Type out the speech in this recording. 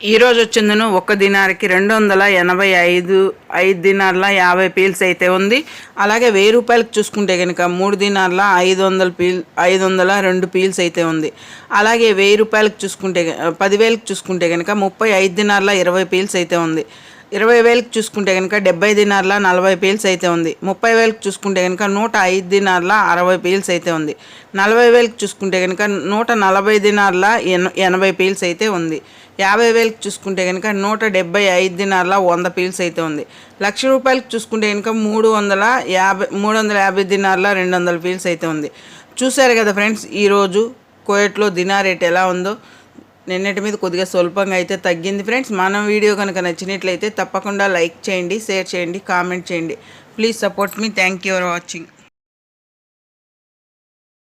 ఈరోజు వచ్చిందను ఒక దినారికి రెండు వందల ఎనభై ఐదు ఐదు దినార్ల యాభై పీల్స్ అయితే ఉంది. అలాగే వెయ్యి రూపాయలకు చూసుకుంటే కనుక మూడు దినార్ల ఐదు వందల పీల్ ఐదు వందల రెండు పీల్స్ అయితే ఉంది. అలాగే వెయ్యి రూపాయలకు చూసుకుంటే పదివేలకు చూసుకుంటే కనుక ముప్పై ఐదు దినార్ల ఇరవై పీల్స్ అయితే ఉంది. ఇరవై వేలకు చూసుకుంటే కనుక డెబ్బై దినార్ల నలభై పీల్స్ అయితే ఉంది. ముప్పై వేలకు చూసుకుంటే కనుక నూట ఐదు దినార్ల అరవై పీల్స్ అయితే ఉంది. నలభై వేలకు చూసుకుంటే కనుక నూట నలభై దినార్ల ఎన ఎనభై పీల్స్ అయితే ఉంది. యాభై వేలకు చూసుకుంటే కనుక నూట డెబ్బై ఐదు దినాల వంద పీల్స్ అయితే ఉంది. లక్ష రూపాయలకు చూసుకుంటే కనుక మూడు వందల యాభై మూడు వందల యాభై దినాల రెండు వందల పీల్స్ అయితే ఉంది. చూశారు కదా ఫ్రెండ్స్ ఈరోజు కోయట్లో దినా రేట్ ఎలా ఉందో? నిన్నటి మీద కొద్దిగా స్వల్పంగా అయితే తగ్గింది ఫ్రెండ్స్. మన వీడియో కనుక నచ్చినట్లయితే తప్పకుండా లైక్ చేయండి షేర్ చేయండి కామెంట్ చేయండి. Please support me. Thank you for watching.